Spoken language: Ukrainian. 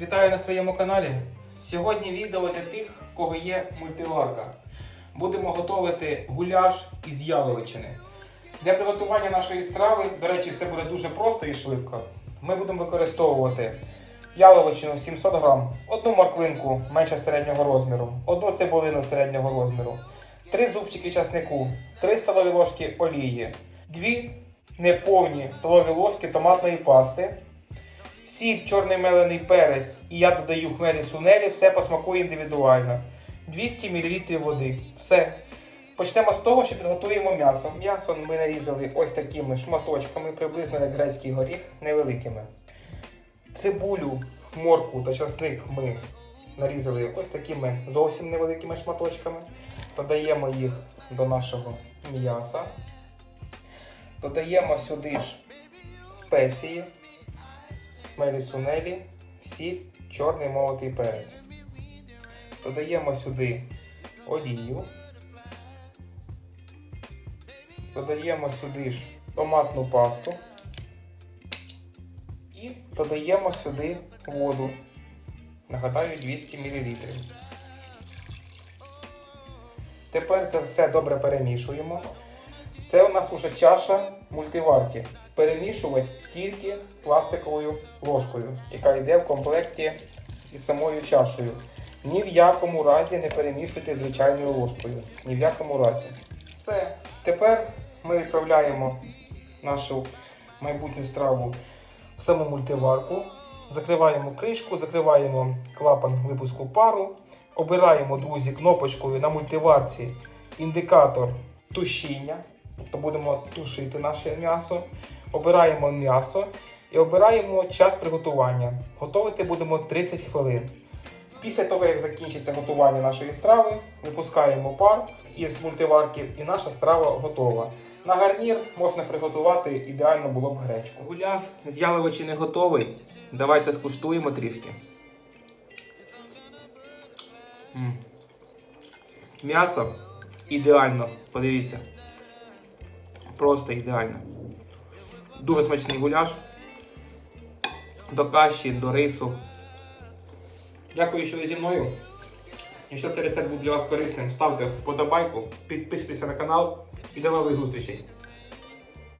Вітаю на своєму каналі. Сьогодні відео для тих, в кого є мультиварка. Будемо готувати гуляш із яловичини. Для приготування нашої страви, до речі, все буде дуже просто і швидко. Ми будемо використовувати яловичину 700 грам, одну морквинку менше середнього розміру, одну цибулину середнього розміру, три зубчики часнику, 3 столові ложки олії, дві неповні столові ложки томатної пасти, сіль, чорний мелений перець і я додаю хмелі сунелі, все по смаку індивідуально. 200 мл води. Все. Почнемо з того, що підготуємо м'ясо. М'ясо ми нарізали ось такими шматочками, приблизно як грецький горіх, невеликими. Цибулю, морку та часник ми нарізали ось такими зовсім невеликими шматочками. Додаємо їх до нашого м'яса. Додаємо сюди ж спеції, хмелі сунелі, сіль, чорний молотий перець. Додаємо сюди олію. Додаємо сюди ж томатну пасту. І додаємо сюди воду. Нагадаю, 200 мл. Тепер це все добре перемішуємо. Це у нас уже чаша мультиварки. Перемішувати тільки пластиковою ложкою, яка йде в комплекті із самою чашею. Ні в якому разі не перемішуйте звичайною ложкою. Ні в якому разі. Все. Тепер ми відправляємо нашу майбутню страву в саму мультиварку. Закриваємо кришку, закриваємо клапан випуску пару. Обираємо, друзі, кнопочкою на мультиварці індикатор тушіння. Тобто будемо тушити наше м'ясо. Обираємо м'ясо і обираємо час приготування. Готувати будемо 30 хвилин. Після того, як закінчиться готування нашої страви, випускаємо пар із мультиварки і наша страва готова. На гарнір можна приготувати ідеально було б гречку. Гуляш з яловичини готовий. Давайте скуштуємо трішки. М'ясо ідеально, подивіться. Просто ідеально. Дуже смачний гуляш. До каші, до рису. Дякую, що ви зі мною. Якщо цей рецепт був для вас корисним, ставте вподобайку, підписуйтесь на канал і до нових зустрічей.